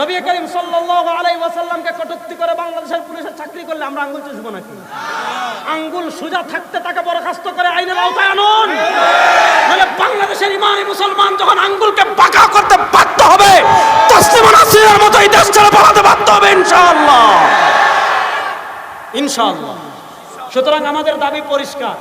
নবী করিম সাল্লাল্লাহু আলাইহি ওয়াসাল্লামকে কটূক্তি করে বাংলাদেশের পুলিশের চাকরি করলে আমরা আঙ্গুল চুষবো নাকি? আঙ্গুল সোজা থাকতে তাকে বরখাস্ত করে আইনের আওতায় আনুন। বাংলাদেশের ইমানি মুসলমান যখন আঙ্গুলকে পাকা করতে বাধ্য হবে, তসলিমা নাসরিনের মতো এই দেশ ছেড়ে পালাতে বাধ্য হবে ইনশাআল্লাহ। ইনশাআল্লাহ। সুতরাং আমাদের দাবি পরিষ্কার।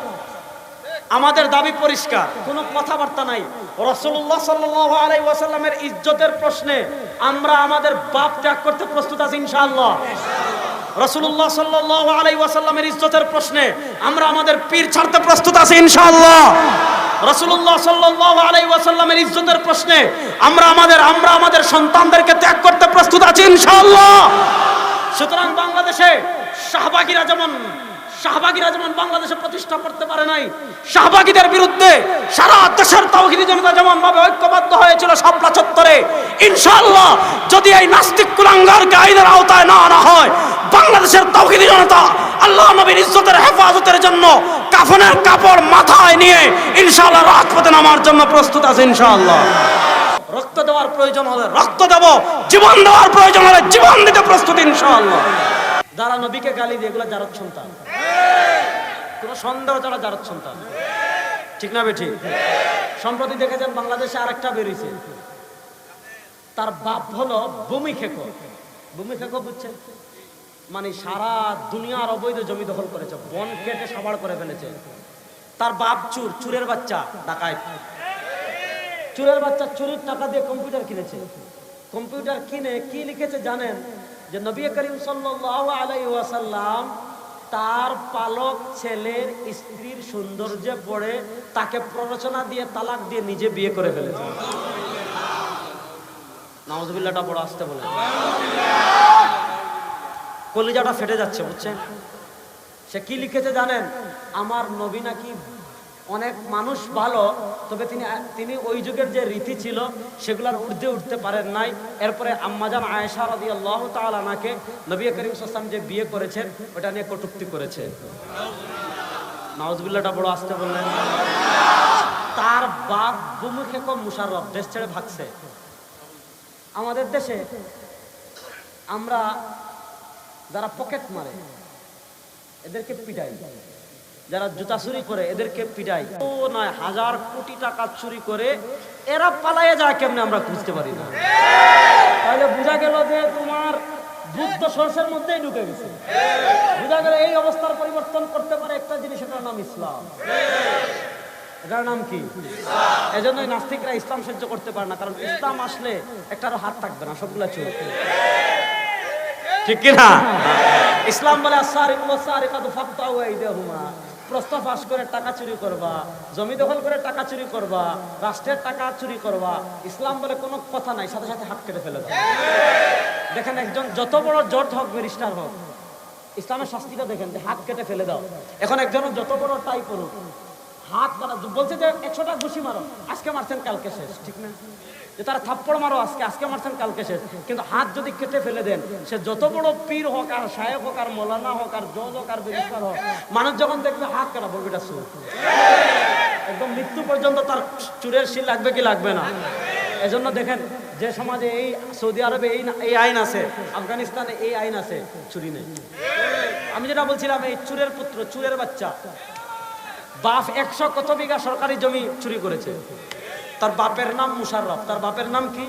আমাদের দাবি পরিষ্কার। কোনো কথাবার্তা নাই। রসুল্লাহ সাল্লাহ ওয়াসাল্লামের ইজ্জতের প্রশ্নে আমরা আমাদের বাপ ত্যাগ করতে প্রস্তুত আছি ইনশাআল্লাহ। রসুল্লাহ সাল্লাহ আলাই ওয়াসাল্লামের ইজ্জতের প্রশ্নে আমরা আমাদের পীর ছাড়তে প্রস্তুত আছি ইনশাআল্লাহ। রসুল্লাহ সাল্লাহ আলাই ওয়াসাল্লামের ইজ্জতের প্রশ্নে আমরা আমাদের আমরা আমাদের সন্তানদেরকে ত্যাগ করতে প্রস্তুত আছি ইনশাআল্লাহ। সুতরাং বাংলাদেশে শাহবাগীরা যেমন শাহবাগীরা যেমন বাংলাদেশে প্রতিষ্ঠা করতে পারে নাই, শাহবাগীদের বিরুদ্ধে সারা দেশের তাওহিদি জনতা যেমন ভাবে ঐক্যবদ্ধ হয়েছিল শাপলা চত্বরে, ইনশাআল্লাহ যদি এই নাস্তিক কুলাঙ্গারকে আইনের আওতায় না আনা হয়, বাংলাদেশের তাওহিদি জনতা আল্লাহ নবীর ইজ্জতের হেফাজতের জন্য কাফনের কাপড় মাথায় নিয়ে ইনশাআল্লাহ রাজপথে নামার জন্য প্রস্তুত আছে ইনশাআল্লাহ। রক্ত দেওয়ার প্রয়োজন হলে রক্ত দেব, জীবন দেওয়ার প্রয়োজন হলে জীবন দিতে প্রস্তুত ইনশাআল্লাহ। যারা নবীকে গালি দিয়ে এগুলো জারত সন্তান। কোনো সন্দেহ ছাড়া জারত সন্তান। ঠিক না বেঠি? সম্প্রতি দেখেছেন বাংলাদেশে আরেকটা বেরিয়েছে। তার বাপ হলো ভূমি খেকো ভূমি খেকো বুঝছেন? মানে সারা দুনিয়ার অবৈধ জমি দখল করেছে। বন কেটে সাবাড় করে ফেলেছে। তার বাপ চুর, চুরের বাচ্চা ডাকায় চুরের বাচ্চা চুরির টাকা দিয়ে কম্পিউটার কিনেছে। কম্পিউটার কিনে কি লিখেছে জানেন? যে নবী করিম সাল্লাল্লাহু আলাইহি ওয়াসাল্লাম তার পালক ছেলের স্ত্রীর সৌন্দর্যে পড়ে তাকে প্ররোচনা দিয়ে তালাক দিয়ে নিজে বিয়ে করে ফেলেছে। নাউজুবিল্লাহটা বড় আসতে বলে। কলিজাটা ফেটে যাচ্ছে, বুঝছেন? সে কি লিখেছে জানেন? আমার নবী নাকি অনেক মানুষ ভালো, তবে তিনি তিনি ওই যুগের যে রীতি ছিল, সেগুলোর ঊর্ধ্বে উঠতে পারেন নাই। এরপরে আম্মাজান আয়েশা রাদি আল্লাহ তালাকে নবী করিম সাল্লাম যে বিয়ে করেছেন, ওটা নিয়ে কটুক্তি করেছে। নওয়াজবিল্লাটা বড় আসতে বললেন। তার বাপ বুমুখে কম মুশারফ দেশ ছেড়ে ভাগছে। আমাদের দেশে আমরা যারা পকেট মারে, এদেরকে পিটাই। যারা জুতা চুরি করে এদেরকে পিটাই। ও নয়, হাজার কোটি টাকা চুরি করে এরা পালাইয়ে যায়, কেমনে আমরা বুঝতে পারি না? তাহলে বোঝা গেল যে তোমার বুদ্ধ মধ্যেই ঢুকে গেছে। বোঝা গেল এই অবস্থার পরিবর্তন করতে পারে একটা জিনিস, এটার নাম ইসলাম। এটার নাম কি? এজন্যই নাস্তিকরা ইসলাম সহ্য করতে পারে না, কারণ ইসলাম আসলে একটারও হাত থাকবে না, সবগুলা চোখ ঠিক কিনা? ইসলাম বলে প্রস্তাব ফাঁস করে টাকা চুরি করবা, জমি দখল করে টাকা চুরি করবা, রাষ্ট্রের টাকা চুরি করবা, ইসলাম বলে কোনো কথা নাই, সাথে সাথে হাত কেটে ফেলে দেখেন একজন যত বড় জট হোক, ব্যারিস্টার হোক, ইসলামের শাস্তিটা দেখেন, যে হাত কেটে ফেলে দাও। এখন একজন যত বড় টাই করুক, হাত কাটা বলছে যে একশোটা ঘুষি মারো, আজকে মারছেন, কালকে শেষ, ঠিক না? যে তারা থাপ্পড় মারো আজকে আজকে মারছেন কালকে শেষ। কিন্তু হাত যদি কেটে ফেলে দেন, সে যত বড় পীর হোক আর সাহেব হোক আর মৌলানা হোক আর জজ হোক আর বেরিস্টার হোক, মানুষ যখন দেখবে হাত কাটা বলবে, এটা সুর একদম মৃত্যু পর্যন্ত তার চুরের শিল লাগবে কি লাগবে না? এজন্য দেখেন, যে সমাজে এই সৌদি আরবে এই এই আইন আছে, আফগানিস্তানে এই আইন আছে, চুরি নেই। আমি যেটা বলছিলাম, এই চুরের পুত্র, চুরের বাচ্চা বাপ একশো কত বিঘা সরকারি জমি চুরি করেছে। তার বাপের নাম মুশারফ তার বাপের নাম কি?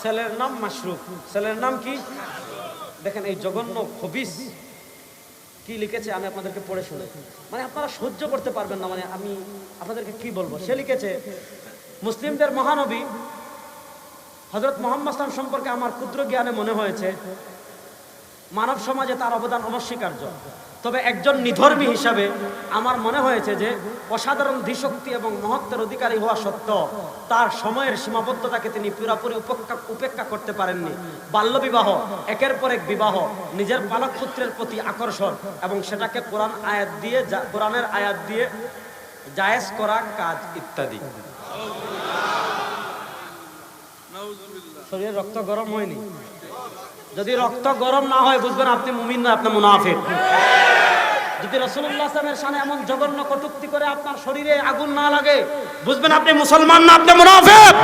ছেলের নাম মাশরুফ। ছেলের নাম কি? দেখেন এই জঘন্য খবিস কি লিখেছে আমি আপনাদেরকে পড়ে শুনে। মানে আপনারা সহ্য করতে পারবেন না মানে আমি আপনাদেরকে কি বলব? সে লিখেছে, মুসলিমদের মহানবী হজরত মোহাম্মদ সম্পর্কে আমার ক্ষুদ্র জ্ঞানে মনে হয়েছে মানব সমাজে তার অবদান অনস্বীকার্য। তবে একজন নিধর্মী হিসাবে আমার মনে হয়েছে যে, অসাধারণ ধীশক্তি এবং মহত্বের অধিকারী হওয়া সত্ত্বেও তার সময়ের সীমাবদ্ধতাকে তিনি পুরাপুরি উপেক্ষা উপেক্ষা করতে পারেননি। বাল্যবিবাহ, একের পর এক বিবাহ, নিজের পালক পুত্রের প্রতি আকর্ষণ এবং সেটাকে কোরআন আয়াত দিয়ে কোরআনের আয়াত দিয়ে জায়েজ করা কাজ ইত্যাদি। শরীরে রক্ত গরম হয়নি। যদি রক্ত গরম না হয়, বুঝবেন আপনি মুমিন না, আপনি মুনাফিক। যদি আসলামের সামনে এমন জঘন্য কটুক্তি করে আপনার শরীরে আগুন না লাগে, বুঝবেন আপনি মুসলমান না, আপনি মুনাফিক।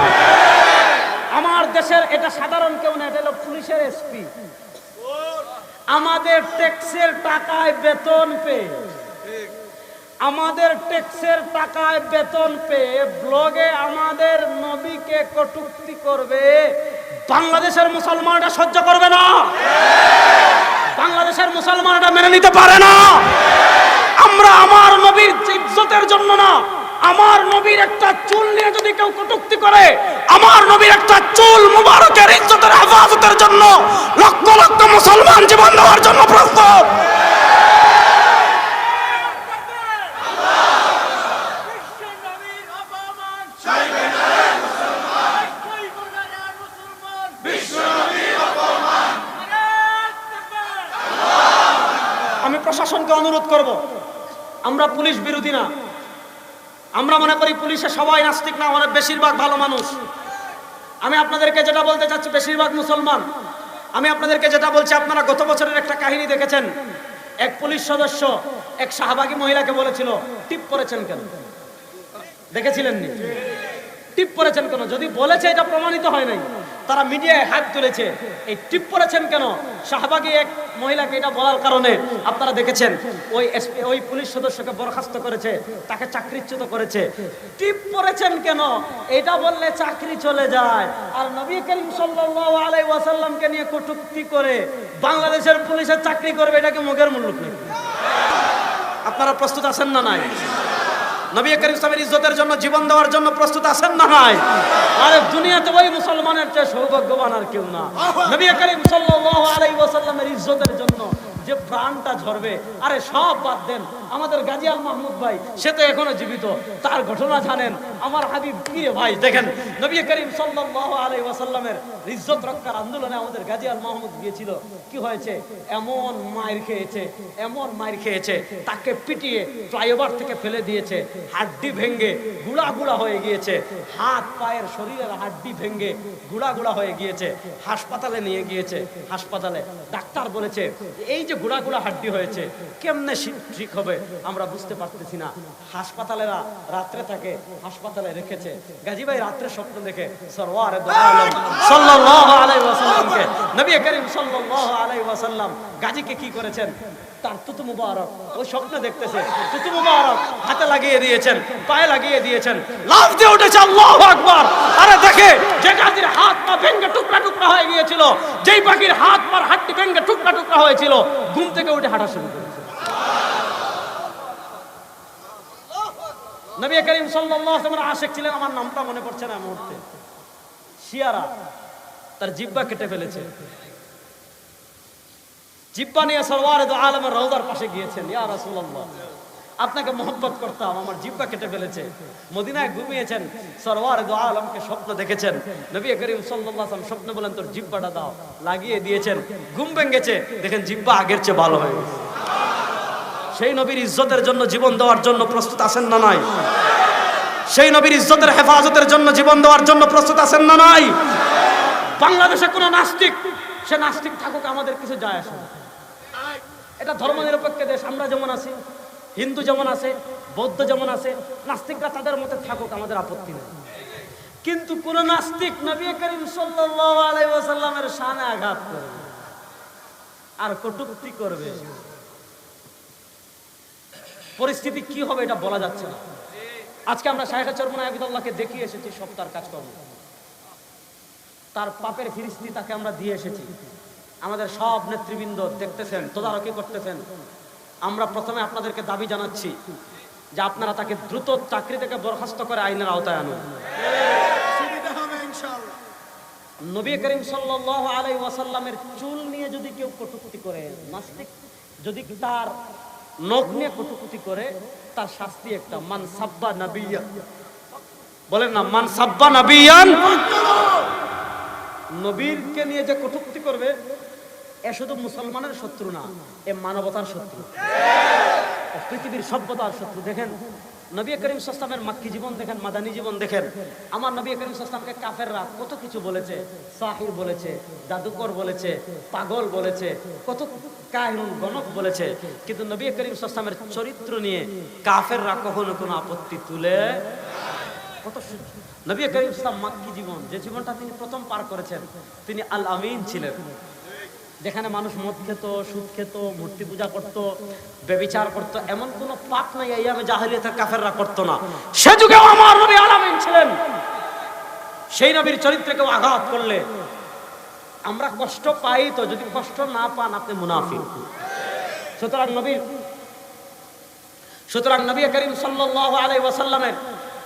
আমার দেশের, এটা সাধারণ কেউ না, এটা হলো পুলিশের এসপি। আমাদের ট্যাক্সের টাকায় বেতন পেয়ে, আমাদের ট্যাক্সের টাকায় বেতন পেয়ে, ব্লগে আমাদের নবীকে কটুক্তি করবে বাংলাদেশের মুসলমানরা সহ্য করবে না। বাংলাদেশের মুসলমানরা মেনে নিতে পারে না। আমরা আমার নবীর ইজ্জতের জন্য না, আমার নবীর একটা চুল নিয়ে যদি কেউ কটুক্তি করে, আমার নবীর একটা চুল মুবারকের ইজ্জতের হেফাজতের জন্য লক্ষ লক্ষ মুসলমান জীবন দেওয়ার জন্য প্রস্তুত বিশ্বনবীর অপমান চাইবে না মুসলমান চাইবে না মুসলমান বিশ্বনবীর অপমান আমি প্রশাসনকে অনুরোধ করব, আমরা পুলিশ বিরোধী না। আমরা মনে করি পুলিশে সবাই নাস্তিক না অনেক বেশিরভাগ ভালো মানুষ। আমি আপনাদেরকে যেটা বলতে চাচ্ছি, বেশিরভাগ মুসলমান। আমি আপনাদেরকে যেটা বলছি, আপনারা গত বছরের একটা কাহিনী দেখেছেন। এক পুলিশ সদস্য এক শাহবাগী মহিলাকে বলেছিল, টিপ করেছেন কেন? দেখেছিলেন টিপ করেছেন কেন? যদি বলেছে, এটা প্রমাণিত হয় নাই। তারা মিডিয়ায় হাত তুলেছে। এই টিপ করেছেন কেন? শাহবাগী এক মহিলাকে এটা বলার কারণে আপনারা দেখেছেন, ওই SP ওই পুলিশ সদস্যকে বরখাস্ত করেছে, তাকে চাকরিচ্যুত করেছে। টিপ করেছেন কেন? এটা বললে চাকরি চলে যায়। আর নবী করিম সাল্লাল্লাহু আলাইহি ওয়াসাল্লামকে নিয়ে কটুক্তি করে বাংলাদেশের পুলিশের চাকরি করবে, এটা কি মুখের মূল্য আপনারা প্রস্তুত আছেন না নাই? নবী করিম সাহেবের ইজ্জতের জন্য জীবন দেওয়ার জন্য প্রস্তুত আছেন না নাই? আরে দুনিয়াতে ওই মুসলমানের চেয়ে সৌভাগ্যবান আর কেউ না। নবী করিম সাল্লাল্লাহু আলাইহি ওয়াসাল্লামের ইজ্জতের জন্য যে প্রাণটা ঝরবে, আরে সব বাদ দেন। আমাদের গাজী আল মাহমুদ ভাই, সে তো এখনও জীবিত। তার ঘটনা জানেন। আমার হাবিব কি ভাই, দেখেন, নবী করিম সাল্লাল্লাহু আলাইহি ওয়াসাল্লামের ইজ্জত রক্ষার আন্দোলনে আমাদের গাজী আল মাহমুদ গিয়েছিল। কি হয়েছে? এমন মায়ের খেয়েছে, এমন মায়ের খেয়েছে, তাকে পিটিয়ে ফ্লাইওভার থেকে ফেলে দিয়েছে। হাড্ডি ভেঙ্গে গুড়া গুড়া হয়ে গিয়েছে। হাত, পায়ের শরীরের হাড্ডি ভেঙ্গে গুড়া গুড়া হয়ে গিয়েছে। হাসপাতালে নিয়ে গিয়েছে। হাসপাতালে ডাক্তার বলেছে, এই যে গুড়া গুড়া হাড্ডি হয়েছে, কেমনে ঠিক হবে আমরা বুঝতে পারতেছি না। হাসপাতালেরা রাত্রে থাকে হাসপাতালে রেখেছে। গাজী ভাই রাত্রে স্বপ্ন দেখে সরওয়ার গাজীকে কি করেছেন? তার তুতু মুবারক ওই স্বপ্ন দেখতেছে, তুতু মুবারক, হাতে লাগিয়ে দিয়েছেন, পায়ে লাগিয়ে দিয়েছেন। লাফ দিয়ে উঠেছে আল্লাহু আকবার। আরে দেখে, যে গাজীর হাত পা ভেঙে টুকরা টুকরা হয়ে গিয়েছিল, যেই পাখির হাত পার হাড্ডি ভেঙে টুকরা টুকরা হয়েছিল ঘুম থেকে উঠে হাঁটা শুরু করেছে। নবী করিম সাল্লাল্লাহু আলাইহি ছিলেন, আমার নামটা মনে পড়ছে না মুহূর্তে। শিয়ারা তার জিব্বা কেটে ফেলেছে। জিব্বা নিয়ে সরওয়ার আলমের রওদার পাশে গিয়েছেন, ইয়া রাসূলুল্লাহ। আপনাকে মোহব্বত করতাম, আমার জিব্বা কেটে ফেলেছে। মদিনায় ঘুমিয়েছেন, সরওয়ার দো আলমকে স্বপ্ন দেখেছেন। নবী করিম ওয়াসাল্লাম স্বপ্ন বলেন, তোর জিব্বাটা দাও। লাগিয়ে দিয়েছেন। ঘুম ভেঙেছে, দেখেন জিব্বা আগের চেয়ে ভালো হয়ে গেছে। সেই নবীর ইজ্জতের জন্য জীবন দেওয়ার জন্য প্রস্তুত আছেন না নাই? সেই নবীর ইজ্জতের হেফাজতের জন্য জীবন দেওয়ার জন্য প্রস্তুত আছেন না নাই? বাংলাদেশে কোনো নাস্তিক, সে নাস্তিক থাকুক, আমাদের কিছু যায় আসে। এটা ধর্মনিরপেক্ষ দেশ, আমরা যেমন আছি হিন্দু যেমন আছে, বৌদ্ধ যেমন আছে, নাস্তিকরা তাদের মতে থাকুক, আমাদের আপত্তি নেই। কিন্তু কোন নাস্তিক নবী করিম ওয়াসাল্লামের শানে আঘাত করবে। আর কটূক্তি করবে। পরিস্থিতি কি হবে এটা বলা যাচ্ছে না। আজকে আমরা শাহেখা চরমনা আবিদুল্লাহকে দেখিয়ে এসেছি সপ্তাহের কাজকর্ম। তার পাপের ফিরিস্তি তাকে আমরা দিয়ে এসেছি। আমাদের সব নেতৃবৃন্দ দেখতেছেন, তদারকি করতেছেন। আমরা প্রথমে আপনাদেরকে দাবি জানাচ্ছি যে আপনারা তাকে দ্রুত চাকরি থেকে বরখাস্ত করে আইনের আওতায় আনুন। নবী করিম সাল্লাল্লাহু আলাইহি ওয়াসাল্লামের চুল নিয়ে যদি কেউ কটূক্তি করে নাস্তিক যদি তার নখ নিয়ে কটূক্তি করে তার শাস্তি একটা। মান সাব্বা নাবিয়া বলেন না মান সাব্বা নাবিয়ান। নবীরকে নিয়ে যে কটূক্তি করবে এ শুধু মুসলমানের শত্রু না, এ মানবতার শত্রু। পৃথিবীর সভ্যতার শত্রু। দেখেন, নবী করিম সাস্তামের মাক্কি জীবন দেখেন, মাদানী জীবন দেখেন। আমার নবী করিম সাস্তামকে কাফেররা কত কিছু বলেছে, সাহির বলেছে, জাদুকর বলেছে, পাগল বলেছে, কত কাহিনুন গণক বলেছে। কিন্তু নবী করিম সাস্তামের চরিত্র নিয়ে কাফেররা কখনো কোনো আপত্তি তুলে কত নবী করিম ইসলাম মাক্কি জীবন, যে জীবনটা তিনি প্রথম পার করেছেন, তিনি আল আমিন ছিলেন। যেখানে মানুষ মদ খেত, সুদ খেত, মূর্তি পূজা করত বেবিচার করত, এমন কোনো পাপ নাই এই আমি জাহিলিয়াতের কাফেররা করতো না। সে যুগেও আমার নবী আল আমিন ছিলেন। সেই নবীর চরিত্রে কেউ আঘাত করলে। আমরা কষ্ট পাই তো, যদি কষ্ট না পান আপনি মুনাফিক। সুতরাং নবীর সুতরাং নবী করিম সাল্লাল্লাহু আলাইহি ওয়াসাল্লামের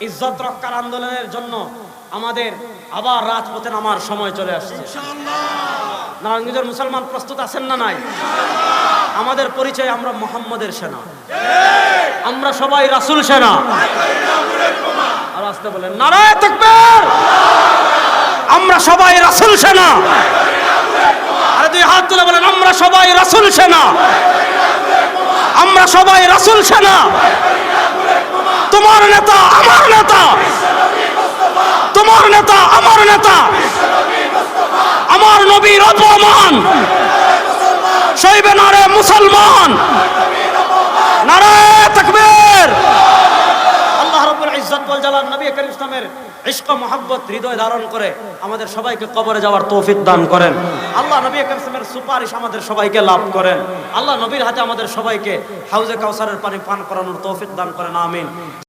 ইজ্জত রক্ষার আন্দোলনের জন্য আমাদের আবার রাজপথে নামার সময় চলে আসছে। নারায়ণগঞ্জের মুসলমান প্রস্তুত আছেন না নাই? আমাদের পরিচয় আমরা মোহাম্মদের সেনা। আমরা সবাই রাসুল সেনা। আর আসতে বলেন নারায় তাকবীর! আমরা সবাই রাসুল সেনা। আরে দুই হাত তুলে বলেন, আমরা সবাই রাসুল সেনা। আমরা সবাই রাসূল সেনা। তোমার নেতা, আমার নেতা। তোমার নেতা, আমার নেতা। আমার নবীর অপমান। সইবে না রে মুসলমান। নারে তাকবীর। আল্লাহ রাব্বুল ইজ্জত ওয়াল জালাল নবী করিম ইসলামের ইশক হৃদয় ধারণ করে আমাদের সবাইকে কবরে যাওয়ার তৌফিক দান করেন। আল্লাহ নবী সুপারিশ আমাদের সবাইকে লাভ করেন। আল্লাহ নবীর হাতে আমাদের সবাইকে হাউজে কাউসারের পানি পান করানোর তৌফিক দান করেন, আমিন।